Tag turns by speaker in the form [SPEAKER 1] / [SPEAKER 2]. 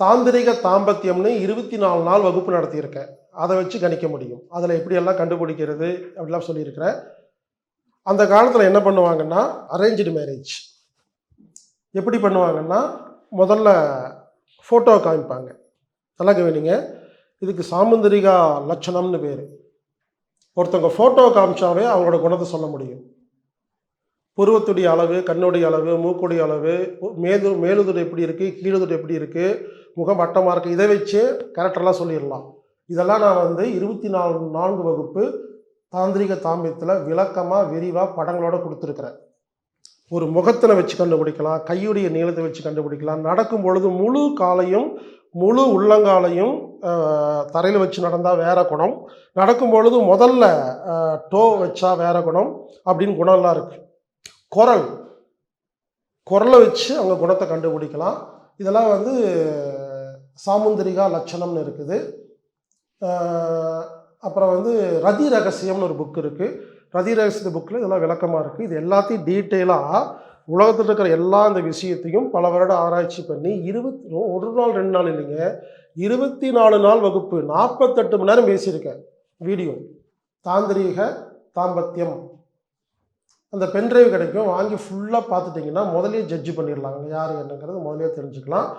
[SPEAKER 1] தாந்திரிக தாம்பத்தியம்னு இருபத்தி நாலு நாள் வகுப்பு நடத்தியிருக்கேன் அதை வச்சு கணிக்க முடியும். அதில் எப்படியெல்லாம் கண்டுபிடிக்கிறது அப்படிலாம் சொல்லியிருக்கிறேன். அந்த காலத்தில் என்ன பண்ணுவாங்கன்னா அரேஞ்சு மேரேஜ் எப்படி பண்ணுவாங்கன்னா முதல்ல ஃபோட்டோ காமிப்பாங்க. நல்லா கவனிங்க. இதுக்கு சாமுந்திரிகா லட்சணம்னு பேர். ஒருத்தவங்க ஃபோட்டோ காமிச்சாவே அவங்களோட குணத்தை சொல்ல முடியும். புருவத்துடைய அளவு கண்ணுடைய அளவு மூக்குடைய அளவு மேது மேலுதுடு எப்படி இருக்குது கீழுதுடு எப்படி இருக்குது முகம் வட்டமாக இருக்குது இதை வச்சு கேரக்டர்லாம் சொல்லிடலாம். இதெல்லாம் நான் வந்து இருபத்தி நாலு நான்கு வகுப்பு தாந்திரிக தாமியத்தில் விளக்கமாக விரிவாக படங்களோடு கொடுத்துருக்குறேன். ஒரு முகத்தில் வச்சு கண்டுபிடிக்கலாம் கையுடைய நீளத்தை வச்சு கண்டுபிடிக்கலாம். நடக்கும் பொழுது முழு காலையும் முழு உள்ளங்காலையும் தரையில் வச்சு நடந்தால் வேற குணம். நடக்கும் பொழுது முதல்ல டோ வச்சா வேற குணம் அப்படின்னு குணம்லாம் இருக்குது குரல். குரலை வச்சு அவங்க குணத்தை கண்டுபிடிக்கலாம். இதெல்லாம் வந்து சாமுந்திரிகா லட்சணம்னு இருக்குது. அப்புறம் வந்து ரதி ரகசியம்னு ஒரு புக் இருக்குது ரதி ரகசிய புக்கில் இதெல்லாம் விளக்கமாக இருக்குது இது எல்லாத்தையும் டீட்டெயிலாக உலகத்தில் இருக்கிற எல்லா அந்த விஷயத்தையும் பல வருட ஆராய்ச்சி பண்ணி இருபத்தி ஒரு நாள் ரெண்டு நாள் இல்லைங்க. இருபத்தி நாலு நாள் வகுப்பு நாற்பத்தெட்டு மணி நேரம் பேசியிருக்கேன். வீடியோ. தாந்திரீக தாம்பத்தியம். அந்த பென்ட்ரைவ் கிடைக்கும். வாங்கி ஃபுல்லாக பார்த்துட்டிங்கன்னா முதலே ஜட்ஜ் பண்ணிடலாங்க. யார் என்னங்கிறது முதலே தெரிஞ்சுக்கலாம்.